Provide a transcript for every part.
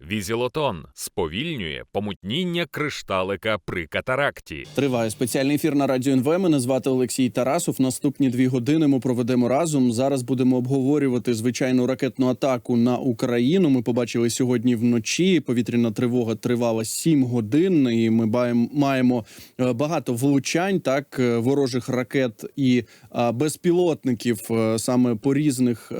Візілотон сповільнює помутніння кришталика при катаракті. Триває спеціальний ефір на радіо НВ. Мене звати Олексій Тарасов. Наступні дві години ми проведемо разом. Зараз будемо обговорювати звичайну ракетну атаку на Україну. Ми побачили сьогодні вночі. Повітряна тривога тривала 7 годин, і ми маємо е, багато влучань, так е, ворожих ракет і е, безпілотників саме по різних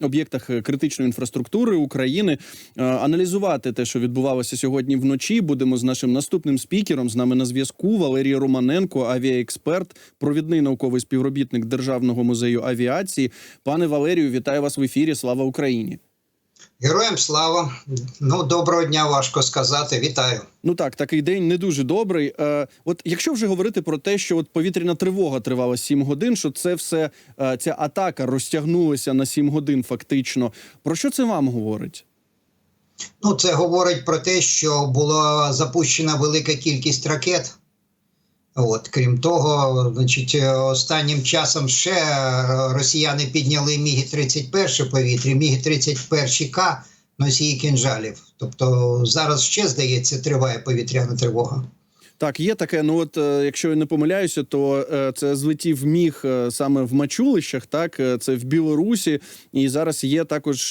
об'єктах критичної інфраструктури України. Е, Аналізувати те, що відбувалося сьогодні вночі, будемо з нашим наступним спікером. З нами на зв'язку Валерій Романенко, авіаексперт, провідний науковий співробітник Державного музею авіації. Пане Валерію, вітаю вас в ефірі. Слава Україні! Героям слава. Ну, доброго дня, важко сказати. Вітаю. Ну так, такий день не дуже добрий. Е, от якщо вже говорити про те, що от повітряна тривога тривала 7 годин, що це все е, ця атака розтягнулася на 7 годин, фактично. Про що це вам говорить? Ну, це говорить про те, що була запущена велика кількість ракет. От, крім того, значить, е, останнім часом ще е, росіяни підняли Мігі 31 повітря, Міги 31 К носії кінжалів. Тобто зараз ще здається триває повітряна тривога. Так, є таке. Ну от е, якщо я не помиляюся, то е, це злетів міг е, саме в Мачулищах. Так, це в Білорусі, і зараз є також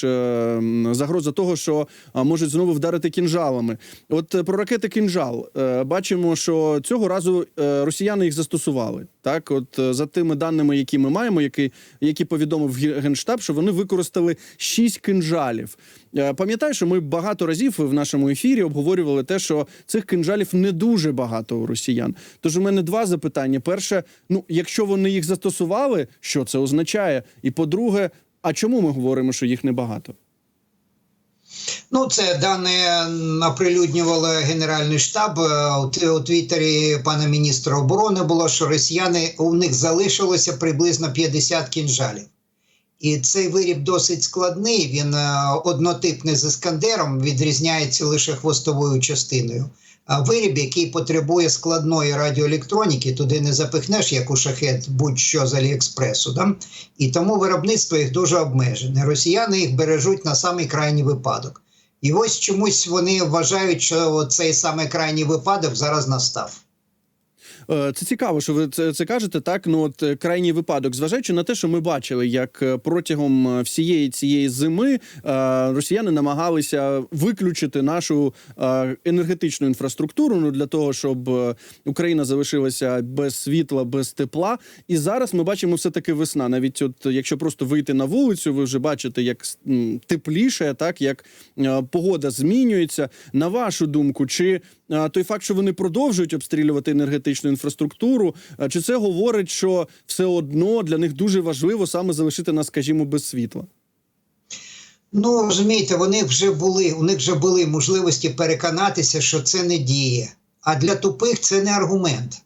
загроза того, що можуть знову вдарити кінжалами. От про ракети кінжал бачимо, що цього разу росіяни їх застосували. Так, от за тими даними, які ми маємо, які, які повідомив генштаб, що вони використали шість кинжалів. Пам'ятаю, що ми багато разів в нашому ефірі обговорювали те, що цих кинжалів не дуже багато у росіян. Тож у мене два запитання: перше, ну якщо вони їх застосували, що це означає? І по-друге, а чому ми говоримо, що їх небагато? Ну, це дане оприлюднювали Генеральний штаб. Е, У, Твіттері пана міністра оборони було, що росіяни у них залишилося приблизно 50 кінжалів. І цей виріб досить складний. Він е, однотипний з іскандером, відрізняється лише хвостовою частиною. Виріб, який потребує складної радіоелектроніки, туди не запихнеш, як у шахет, будь-що з Аліекспресу. Да? І тому виробництво їх дуже обмежене. Росіяни їх бережуть на самий крайній випадок. І ось чомусь вони вважають, що цей самий крайній випадок зараз настав. Е, Це цікаво, що ви це, це кажете. Так, ну от е, крайній випадок, зважаючи на те, що ми бачили, як е, протягом всієї цієї зими росіяни намагалися виключити нашу енергетичну інфраструктуру ну, для того, щоб Україна залишилася без світла, без тепла. І зараз ми бачимо все таки весна. Навіть от якщо просто вийти на вулицю, ви вже бачите, як тепліше, так як погода змінюється. На вашу думку, чи той факт, що вони продовжують обстрілювати енергетичну інфраструктуру, е, чи це говорить, що все одно для них дуже важливо саме залишити нас, скажімо, без світла? Ну розумієте, вони вже були, у них вже були можливості переконатися, що це не діє. А для тупих це не аргумент.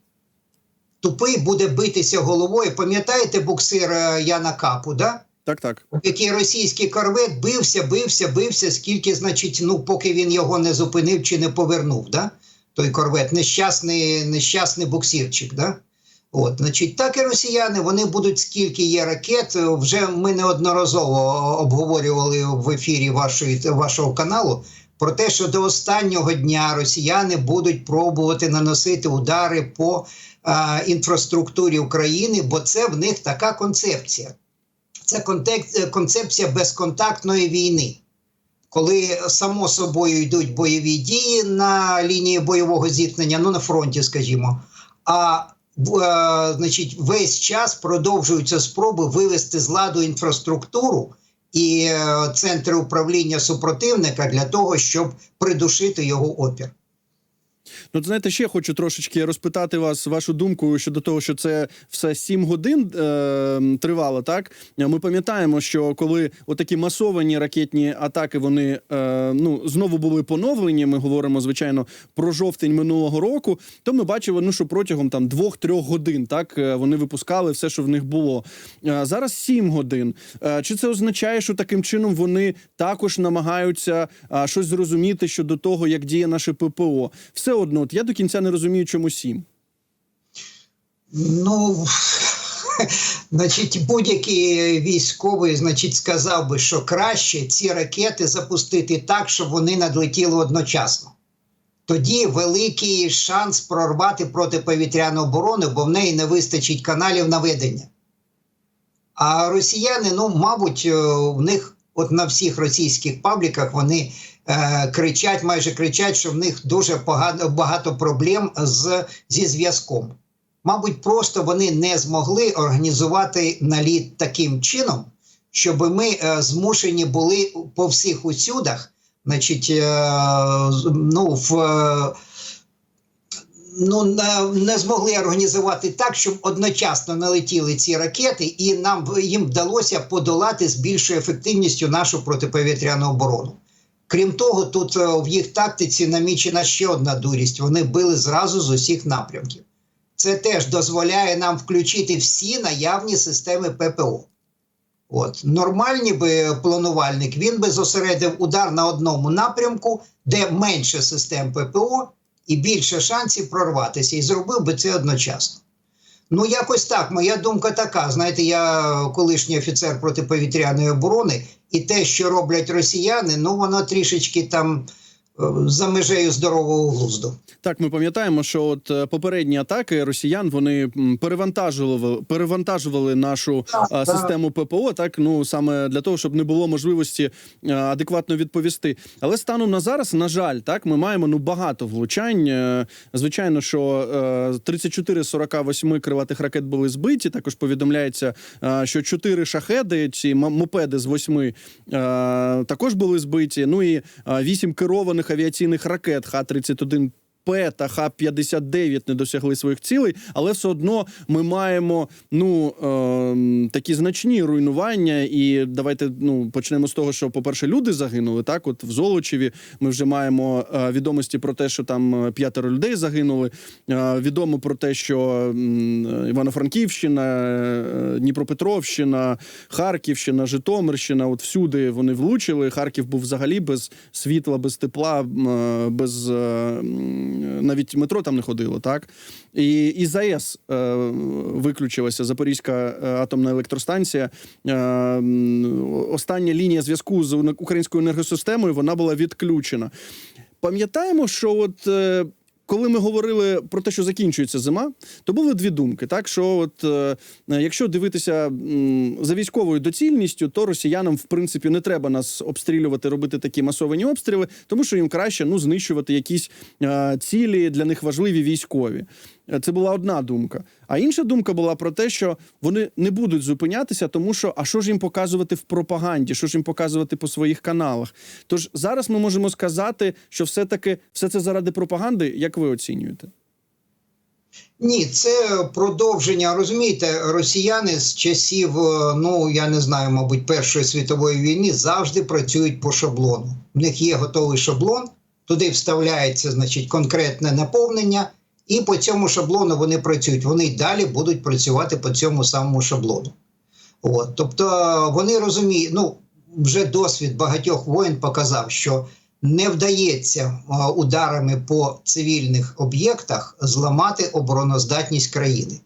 Тупий буде битися головою. Пам'ятаєте буксир е, Яна Капу, да? Так, так. який російський корвет бився, бився, бився, скільки, значить, ну, поки він його не зупинив чи не повернув, да? той корвет, нещасний, нещасний буксирчик. Да? От, значить, так і росіяни, вони будуть, скільки є ракет. Вже ми неодноразово обговорювали в ефірі вашої, вашого каналу про те, що до останнього дня росіяни будуть пробувати наносити удари по а, інфраструктурі України, бо це в них така концепція. Це е, концепція безконтактної війни, коли само собою йдуть бойові дії на лінії бойового зіткнення, ну на фронті, скажімо. А е, значить, весь час продовжуються спроби вивести з ладу інфраструктуру і е, центри управління супротивника для того, щоб придушити його опір. Ну, знаєте, ще хочу трошечки розпитати вас вашу думку щодо того, що це все сім годин е, тривало. Так ми пам'ятаємо, що коли отакі масовані ракетні атаки вони е, ну знову були поновлені. Ми говоримо звичайно про жовтень минулого року. То ми бачили, ну що протягом там двох-трьох годин так е, вони випускали все, що в них було. Е, зараз сім годин. Е, чи це означає, що таким чином вони також намагаються а, щось зрозуміти щодо того, як діє наше ППО? Все одно, от я до кінця не розумію, чому сім. Ну Значить, будь-який військовий, значить, сказав би, що краще ці ракети запустити так, щоб вони надлетіли одночасно. Тоді великий шанс прорвати протиповітряну оборону, бо в неї не вистачить каналів наведення. А росіяни, ну, мабуть, е, в них от на всіх російських пабліках вони е, кричать, майже кричать, що в них дуже багато, багато проблем з, зі зв'язком. Мабуть, просто вони не змогли організувати наліт таким чином, щоб ми е, змушені були по всіх усюдах, значить, е, ну, в, е, ну, не, змогли організувати так, щоб одночасно налетіли ці ракети, і нам їм вдалося подолати з більшою ефективністю нашу протиповітряну оборону. Крім того, тут е, в їх тактиці намічена ще одна дурість: вони били зразу з усіх напрямків. Це теж дозволяє нам включити всі наявні системи ППО. От нормальний би планувальник він би зосередив удар на одному напрямку, де менше систем ППО і більше шансів прорватися, і зробив би це одночасно. Ну, якось так. Моя думка така. Знаєте, я колишній офіцер протиповітряної оборони, і те, що роблять росіяни, ну воно трішечки там за межею здорового глузду. Так, ми пам'ятаємо, що от е, попередні атаки росіян вони перевантажували перевантажували нашу Так, а, систему ППО, так ну саме для того, щоб не було можливості е, адекватно відповісти. Але станом на зараз, на жаль, так ми маємо ну багато влучань. Е, Звичайно, що е, 34 з 48 крилатих ракет були збиті. Також повідомляється, е, що 4 шахеди, ці мопеди з 8 е, також були збиті. Ну і 8 керованих авіаційних ракет Х-31 П та Х-59 не досягли своїх цілей, але все одно ми маємо ну е, такі значні руйнування. І давайте ну почнемо з того, що, по-перше, люди загинули. Так, от в Золочеві ми вже маємо е, відомості про те, що там е, п'ятеро людей загинули. Е, відомо про те, що м, Івано-Франківщина, е, Дніпропетровщина, Харківщина, Житомирщина. От всюди вони влучили. Харків був взагалі без світла, без тепла, е, без е, навіть метро там не ходило. Так і, і ЗАЕС е, виключилася Запорізька е, атомна електростанція. Е, остання лінія зв'язку з українською енергосистемою вона була відключена. Пам'ятаємо, що от. Е, Коли ми говорили про те, що закінчується зима, то були дві думки. Так що, от е, якщо дивитися м, за військовою доцільністю, то росіянам в принципі не треба нас обстрілювати, робити такі масовані обстріли, тому що їм краще ну знищувати якісь е, цілі для них важливі військові. Е, Це була одна думка. А інша думка була про те, що вони не будуть зупинятися, тому що а що ж їм показувати в пропаганді, що ж їм показувати по своїх каналах. Тож зараз ми можемо сказати, що все-таки все це заради пропаганди, як ви оцінюєте? Ні, це продовження. Розумієте, росіяни з часів, е, ну я не знаю, мабуть, Першої світової війни завжди працюють по шаблону. В них є готовий шаблон, туди вставляється, значить, конкретне наповнення, і по цьому шаблону вони працюють. Вони й далі будуть працювати по цьому самому шаблону. От, тобто вони розуміють, ну вже досвід багатьох воєн показав, що не вдається ударами по цивільних об'єктах зламати обороноздатність країни.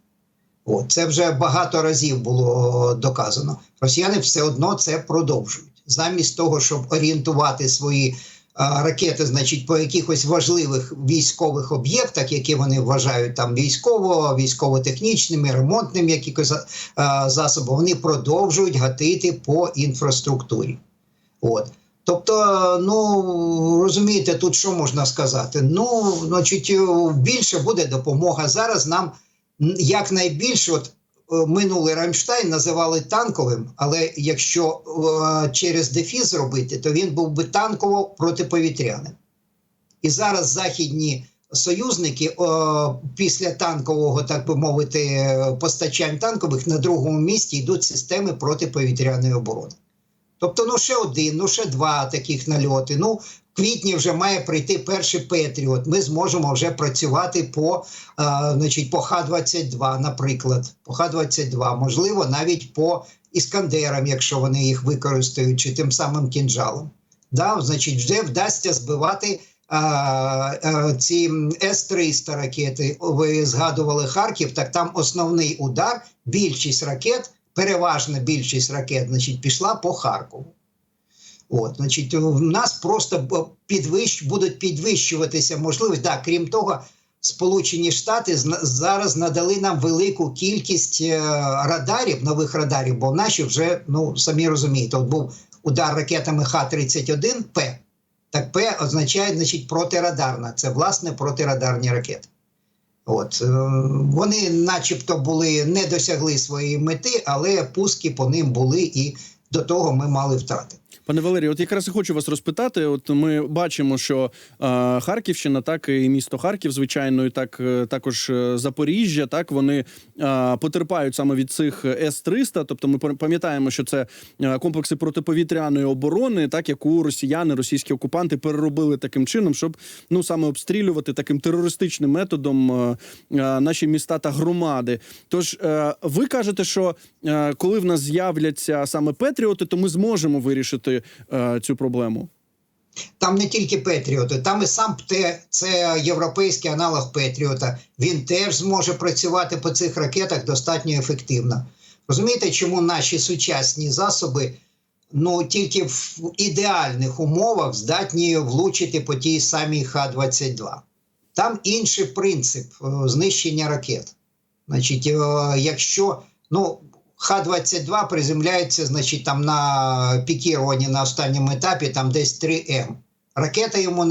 От, це вже багато разів було доказано. Росіяни все одно це продовжують. Замість того, щоб орієнтувати свої ракети, значить, по якихось важливих військових об'єктах, які вони вважають там військово, військово-технічними, ремонтними якихось засобами, вони продовжують гатити по інфраструктурі. От. Тобто, ну розумієте, тут що можна сказати? Ну, значить, більше буде допомога. Зараз нам якнайбільше, от минулий Рамштайн називали танковим, але якщо е, через дефіс зробити, то він був би танково протиповітряним. І зараз західні союзники е, після танкового, так би мовити, е, постачань танкових на другому місці йдуть системи протиповітряної оборони. Тобто, ну ще один, ну ще два таких нальоти. Ну, квітні вже має прийти перший Петріот. Ми зможемо вже працювати по, а, значить, по Х-22, наприклад. По Х-22, можливо, навіть по іскандерам, якщо вони їх використають, чи тим самим кінжалом. Да, значить, вже вдасться збивати а, а, ці С-300 ракети, ви згадували Харків, так там основний удар, більшість ракет, переважна більшість ракет, значить, пішла по Харкову. От, значить, в нас просто підвищ, будуть підвищуватися можливості. Да, крім того, Сполучені Штати зараз надали нам велику кількість е, радарів, нових радарів, бо наші вже, ну самі розумієте, от був удар ракетами Х-31П. Так П означає, значить, протирадарна. Це власне протирадарні ракети. От е, вони, начебто, були не досягли своєї мети, але пуски по ним були, і до того ми мали втрати. Пане Валерію, от якраз і хочу вас розпитати. От ми бачимо, що е, Харківщина, так і місто Харків, звичайно, і так е, також е, Запоріжжя, так вони е, потерпають саме від цих С-300. Тобто, ми пам- пам'ятаємо, що це е, комплекси протиповітряної оборони, так яку росіяни, російські окупанти переробили таким чином, щоб ну саме обстрілювати таким терористичним методом е, е, наші міста та громади. Тож е, ви кажете, що е, коли в нас з'являться саме Петріоти, то ми зможемо вирішити е, цю проблему. Там не тільки Петріоти, там і сам ПТ, це європейський аналог Петріота. Він теж зможе працювати по цих ракетах достатньо ефективно. Розумієте, чому наші сучасні засоби ну тільки в ідеальних умовах здатні влучити по тій самій Х-22? Там інший принцип е, знищення ракет. Значить, е, якщо ну, Х-22 приземляється, значить, там на пікіруванні на останньому етапі, там десь 3М. Ракета йому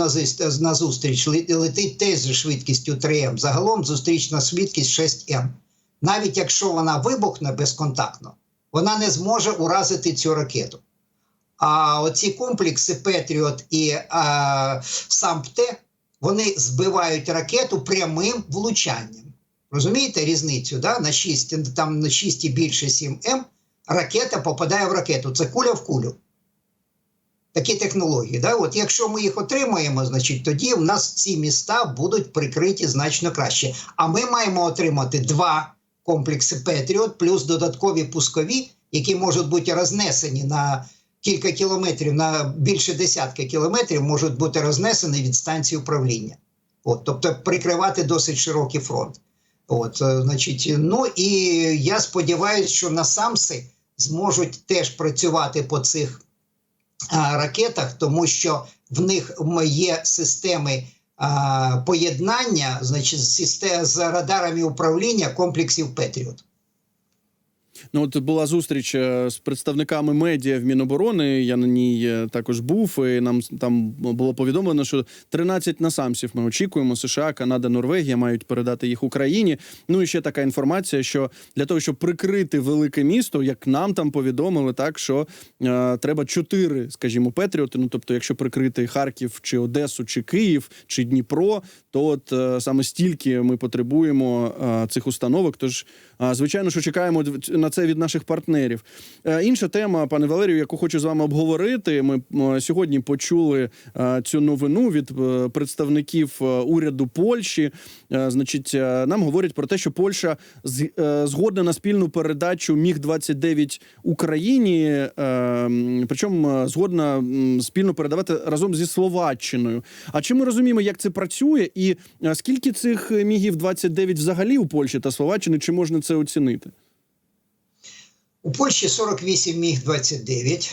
назустріч летить теж зі швидкістю 3М. Загалом зустрічна швидкість 6М. Навіть якщо вона вибухне безконтактно, вона не зможе уразити цю ракету. А оці комплекси Петріот і а, сам ПТ, вони збивають ракету прямим влучанням. Розумієте різницю? Да? На 6, там на 6 і більше 7М ракета попадає в ракету. Це куля в кулю. Такі технології. Да? От якщо ми їх отримаємо, значить тоді в нас ці міста будуть прикриті значно краще. А ми маємо отримати два комплекси Петріот плюс додаткові пускові, які можуть бути рознесені на кілька кілометрів, на більше десятка кілометрів, можуть бути рознесені від станції управління. От, тобто прикривати досить широкий фронт. От, е, значить, ну і я сподіваюся, що насамси зможуть теж працювати по цих а, ракетах, тому що в них є системи а, поєднання, значить, з, з радарами управління комплексів Петріот. Ну от була зустріч е, з представниками медіа в Міноборони. Я на ній е, також був. І нам там було повідомлено, що 13 насамсів ми очікуємо. США, Канада, Норвегія мають передати їх Україні. Ну і ще така інформація, що для того, щоб прикрити велике місто, як нам там повідомили, так що е, треба чотири, скажімо, Петріоти. Ну тобто, якщо прикрити Харків чи Одесу, чи Київ, чи Дніпро, то от е, саме стільки ми потребуємо е, цих установок. Тож, е, звичайно, що чекаємо на це від наших партнерів. Е, Інша тема, пане Валерію, яку хочу з вами обговорити. Ми сьогодні почули е, цю новину від е, представників е, уряду Польщі. Е, Значить, е, нам говорять про те, що Польща е, згодна на спільну передачу Міг 29 Україні, е, причому е, згодна спільно передавати разом зі Словаччиною. А чи ми розуміємо, як це працює, і е, скільки цих мігів 29 взагалі у Польщі та Словаччини? Чи можна це оцінити? У Польщі 48 міг 29,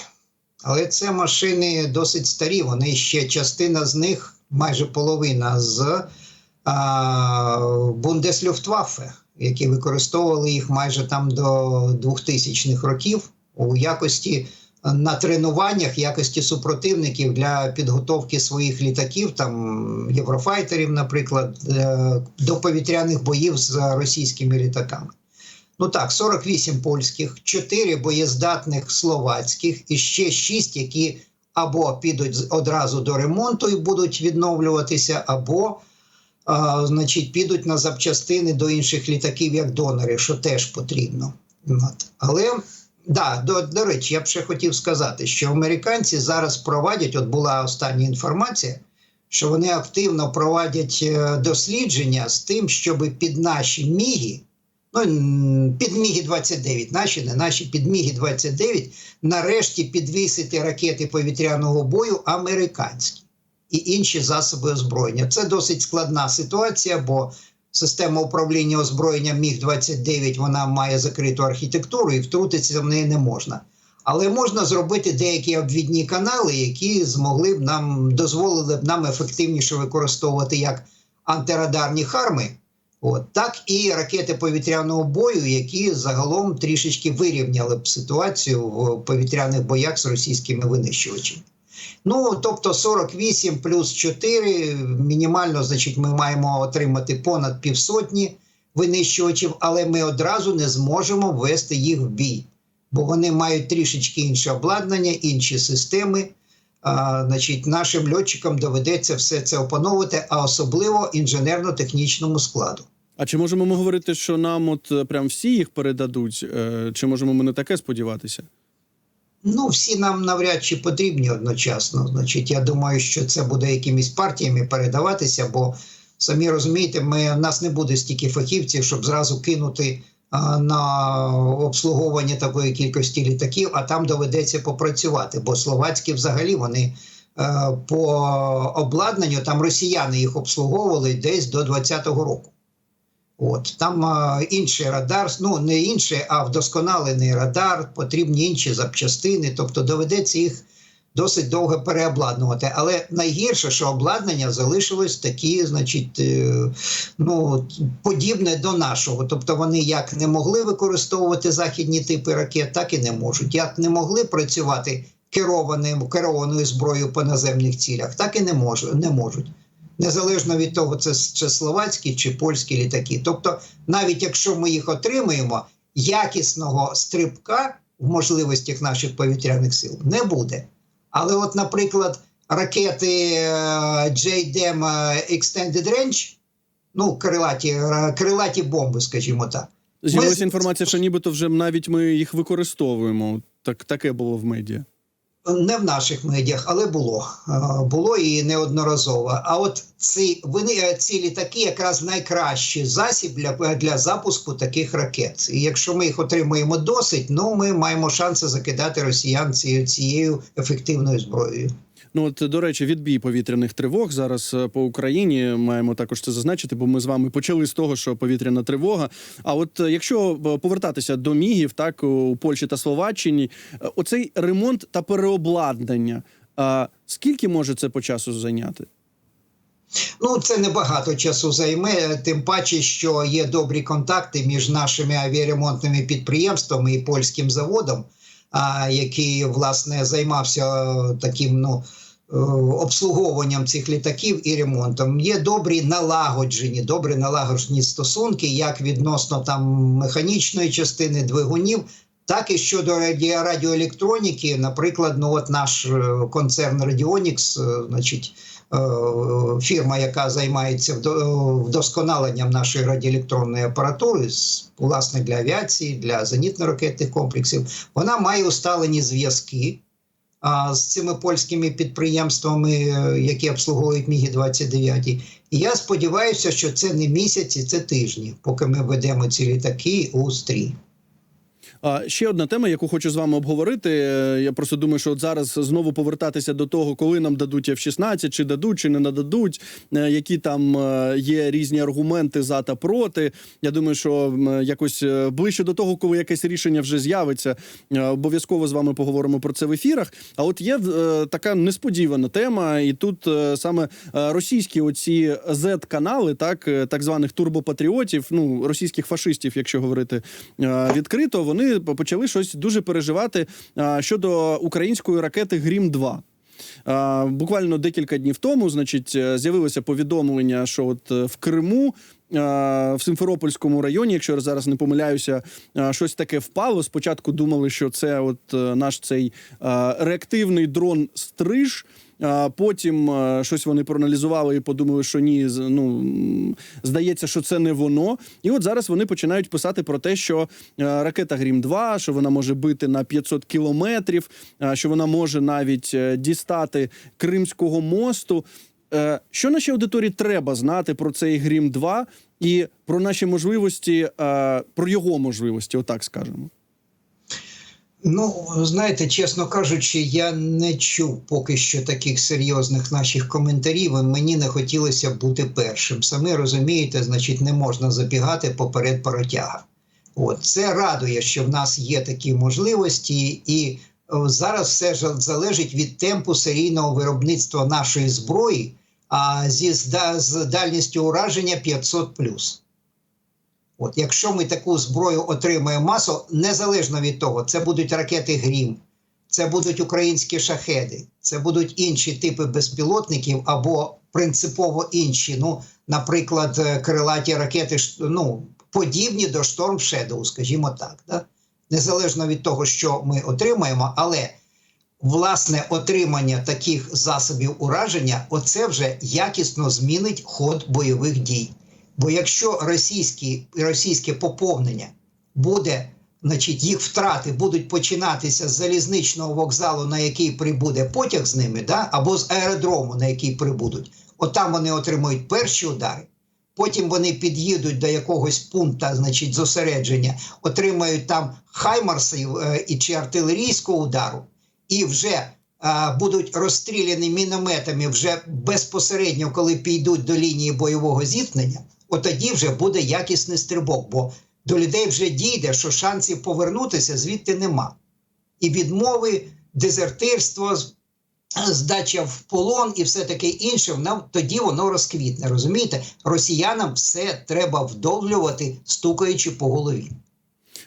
але це машини досить старі. Вони ще частина з них, майже половина з а, Бундеслюфтваффе, які використовували їх майже там до 2000-х років у якості на тренуваннях, якості супротивників для підготовки своїх літаків, там єврофайтерів, наприклад, е, до повітряних боїв з російськими літаками. Ну так, 48 польських, 4 боєздатних словацьких і ще 6, які або підуть одразу до ремонту і будуть відновлюватися, або а, значить, підуть на запчастини до інших літаків як донори, що теж потрібно. От. Але да, до, до речі, я б ще хотів сказати, що американці зараз проводять, от була остання інформація, що вони активно проводять е, дослідження з тим, щоб під наші міги ну, м, під Міги 29, наші, не наші, під Міги 29, нарешті підвісити ракети повітряного бою американські. і інші засоби озброєння. Це досить складна ситуація, бо система управління озброєнням Міг 29 вона має закриту архітектуру і втрутитися в неї не можна. Але можна зробити деякі обвідні канали, які змогли б нам дозволили б нам ефективніше використовувати як антирадарні харми, от так і ракети повітряного бою, які загалом трішечки вирівняли б ситуацію в повітряних боях з російськими винищувачами. Ну тобто 48 плюс 4, мінімально, значить, ми маємо отримати понад півсотні винищувачів, але ми одразу не зможемо ввести їх в бій, бо вони мають трішечки інше обладнання, інші системи. А, значить, нашим льотчикам доведеться все це опановувати, а особливо інженерно-технічному складу. А чи можемо ми говорити, що нам от е, прям всі їх передадуть? Е, Чи можемо ми не таке сподіватися? Ну, всі нам навряд чи потрібні одночасно. Значить, я думаю, що це буде якимись партіями передаватися, бо самі розумієте, ми, в нас не буде стільки фахівців, щоб зразу кинути на обслуговування такої кількості літаків, а там доведеться попрацювати. Бо словацькі взагалі вони е, по обладнанню, там росіяни їх обслуговували десь до 20-го року. От там а, інший радар, ну не інший, а вдосконалений радар, потрібні інші запчастини. Тобто доведеться їх досить довго переобладнувати. Але найгірше, що обладнання залишилось такі, значить, е, ну подібне до нашого. Тобто вони як не могли використовувати західні типи ракет, так і не можуть. Як не могли працювати керованим керованою зброєю по наземних цілях, так і не можуть. Не можуть незалежно від того, це чи словацькі чи польські літаки. Тобто, навіть якщо ми їх отримаємо, якісного стрибка в можливостях наших повітряних сил не буде. Але, от, наприклад, ракети е, JDM Extended Range, ну, крилаті, е, крилаті бомби, скажімо так. З'явилася інформація, що нібито вже навіть ми їх використовуємо. Так таке було в медіа. Не в наших медіях, але було. Е, Було і неодноразово. А от ці вони е, ці літаки якраз найкращий засіб для, для запуску таких ракет. І якщо ми їх отримуємо досить, ну ми маємо шанси закидати росіян цією, цією ефективною зброєю. Ну от до речі, відбій повітряних тривог зараз е, по Україні маємо також це зазначити, бо ми з вами почали з того, що повітряна тривога. А от е, якщо е, повертатися до мігів, так у Польщі та Словаччині, е, оцей ремонт та переобладнання. А скільки може це по часу зайняти? Ну, це небагато часу займе, тим паче, що є добрі контакти між нашими авіаремонтними підприємствами і польським заводом, а, який власне займався е, таким ну. е, Обслуговуванням цих літаків і ремонтом є добрі налагоджені, добре налагоджені стосунки, як відносно там механічної частини двигунів, так і щодо радіоелектроніки. Наприклад, ну от наш е, концерн Radionix, е, значить, е, фірма, яка займається вдосконаленням нашої радіоелектронної апаратури, власне для авіації, для зенітно-ракетних комплексів, вона має усталені зв'язки. З цими польськими підприємствами, які обслуговують Мігі 29 І я сподіваюся, що це не місяці, це тижні, поки ми ведемо ці літаки у стрій. А ще одна тема, яку хочу з вами обговорити. Е, Я просто думаю, що от зараз знову повертатися до того, коли нам дадуть F-16, чи дадуть, чи не нададуть, е, які там е, є різні аргументи за та проти. Я думаю, що якось ближче до того, коли якесь рішення вже з'явиться, обов'язково з вами поговоримо про це в ефірах. А от є така несподівана тема, і тут саме російські оці Z-канали, так е, так званих турбопатріотів, ну російських фашистів, якщо говорити відкрито, вони почали щось дуже переживати щодо української ракети Грім 2 Е, Буквально декілька днів тому, значить, е, з'явилося повідомлення, що от е, в Криму. В Симферопольському районі, якщо я зараз не помиляюся, щось таке впало. Спочатку думали, що це от е, наш цей реактивний дрон стриж. Потім е, щось вони проаналізували і подумали, що ні, ну здається, що це не воно. І от зараз вони починають писати про те, що е, ракета Грім 2 що вона може бити на 500 кілометрів, е, що вона може навіть дістати Кримського мосту. Що нашій аудиторії треба знати про цей Грім 2 і про наші можливості, про його можливості, отак скажемо. Ну, знаєте, чесно кажучи, я не чув поки що таких серйозних наших коментарів. і Мені не хотілося бути першим. Самі розумієте, значить, не можна забігати поперед паротяга. От це радує, що в нас є такі можливості, і зараз все ж залежить від темпу серійного виробництва нашої зброї, а зі з дальністю ураження 500+. От, якщо ми таку зброю отримаємо масу, незалежно від того, це будуть ракети Грім, це будуть українські шахеди, це будуть інші типи безпілотників або принципово інші. Ну, наприклад, е, крилаті ракети, ну, подібні до Storm Shadow, скажімо так. Да? Незалежно від того, що ми отримаємо, але власне отримання таких засобів ураження, оце вже якісно змінить ход бойових дій. Бо якщо російські, російське поповнення буде, значить, їх втрати будуть починатися з залізничного вокзалу, на який прибуде потяг з ними, да? або з аеродрому, на який прибудуть, отам вони отримують перші удари. Потім вони під'їдуть до якогось пункту, значить, зосередження, отримають там хаймарсів е, і чи артилерійського удару, і вже е, будуть розстріляні мінометами вже безпосередньо, коли підуть до лінії бойового зіткнення, от тоді вже буде якісний стрибок, бо до людей вже дійде, що шансів повернутися звідти нема. І відмови, дезертирство, здача в полон і все таке інше, нам тоді воно розквітне. Розумієте? Росіянам все треба вдовлювати, стукаючи по голові.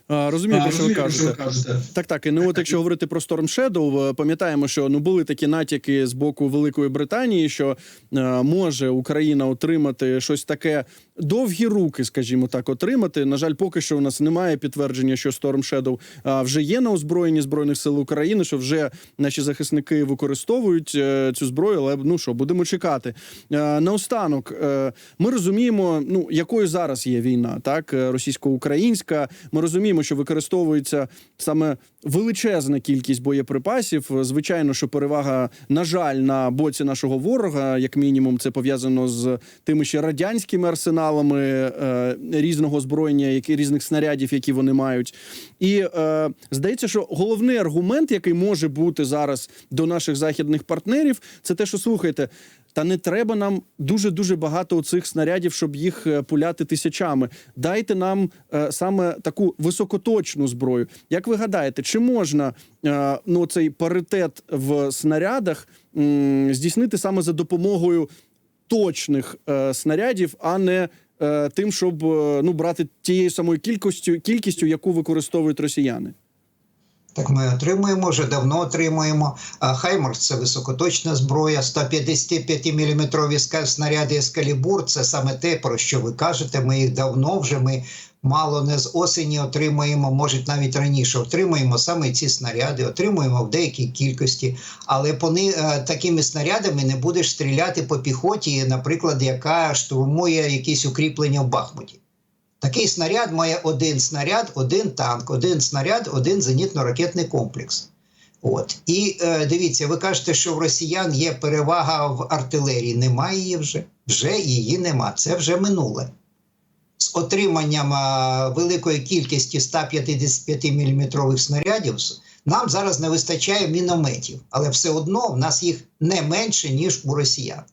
А, розумію, про що ви кажете. Так, так. І ну от якщо говорити про Storm Shadow, е, пам'ятаємо, що ну були такі натяки з боку Великої Британії, що е, може Україна отримати щось таке довгі руки, скажімо так, отримати. На жаль, поки що у нас немає підтвердження, що Storm Shadow вже є на озброєнні збройних сил України, що вже наші захисники використовують е, цю зброю. Але ну що, будемо чекати. Е, наостанок, е, ми розуміємо, ну якою зараз є війна, так російсько-українська. Ми розуміємо, що використовується саме величезна кількість боєприпасів. Звичайно, що перевага, на жаль, на боці нашого ворога, як мінімум, це пов'язано з тими ще радянськими арсеналами е, різного озброєння, які різних снарядів, які вони мають. І е, здається, що головний аргумент, який може бути зараз до наших західних партнерів, це те, що слухайте. Та не треба нам дуже дуже багато цих снарядів, щоб їх е, пуляти тисячами. Дайте нам е, саме таку високоточну зброю. Як ви гадаєте, чи можна е, ну цей паритет в снарядах м, здійснити саме за допомогою точних е, снарядів, а не е, тим, щоб е, ну брати тією самою кількістю, кількістю, яку використовують росіяни? Так ми отримуємо, вже давно отримуємо. А Хаймарс це високоточна зброя, 155-мм снаряди Ескалібур це саме те, про що ви кажете. Ми їх давно вже ми мало не з осені отримуємо, може навіть раніше отримуємо саме ці снаряди, отримуємо в деякій кількості, але по е, такими снарядами не будеш стріляти по піхоті, наприклад, яка штурмує якісь укріплення в Бахмуті. Такий снаряд має один снаряд, один танк, один снаряд, один зенітно-ракетний комплекс. От і е, дивіться, ви кажете, що в росіян є перевага в артилерії. Немає її вже. Вже її нема. Це вже минуле. З отриманням е, великої кількості 155-мм снарядів нам зараз не вистачає мінометів, але все одно в нас їх не менше, ніж у росіян.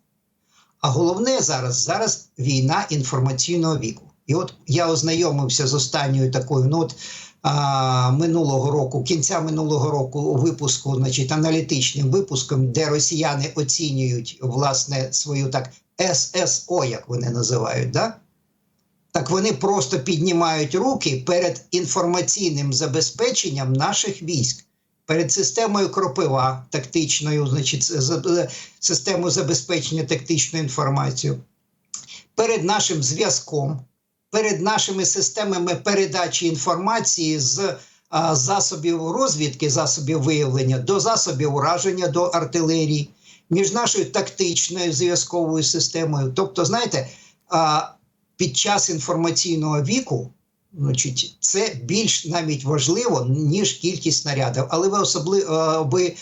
А головне зараз зараз війна інформаційного віку. І от я ознайомився з останньою такою, ну от а, минулого року, кінця минулого року випуску, значить, аналітичним випуском, де росіяни оцінюють власне свою так ССО, як вони називають, да? Так вони просто піднімають руки перед інформаційним забезпеченням наших військ. Перед системою кропива тактичною, значить, системою забезпечення тактичною інформацією, перед нашим зв'язком, перед нашими системами передачі інформації з а, засобів розвідки, засобів виявлення до засобів ураження до артилерії, між нашою тактичною зв'язковою системою. Тобто, знаєте, а, під час інформаційного віку. Значить, це більш навіть важливо, ніж кількість снарядів. Але ви особливо ви е,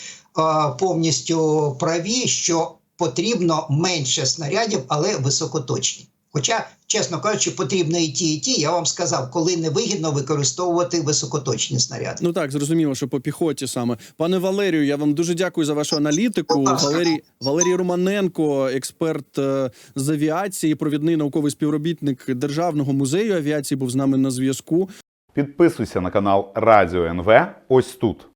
повністю праві, що потрібно менше снарядів, але високоточні. Хоча, чесно кажучи, потрібно і ті, і ті. Я вам сказав, коли не вигідно використовувати високоточні снаряди. Ну так, зрозуміло, що по піхоті саме. Пане Валерію, я вам дуже дякую за вашу аналітику. Валерій Валерій Романенко, експерт е, з авіації, провідний науковий співробітник Державного музею авіації, був з нами на зв'язку. Підписуйся на канал Радіо НВ ось тут.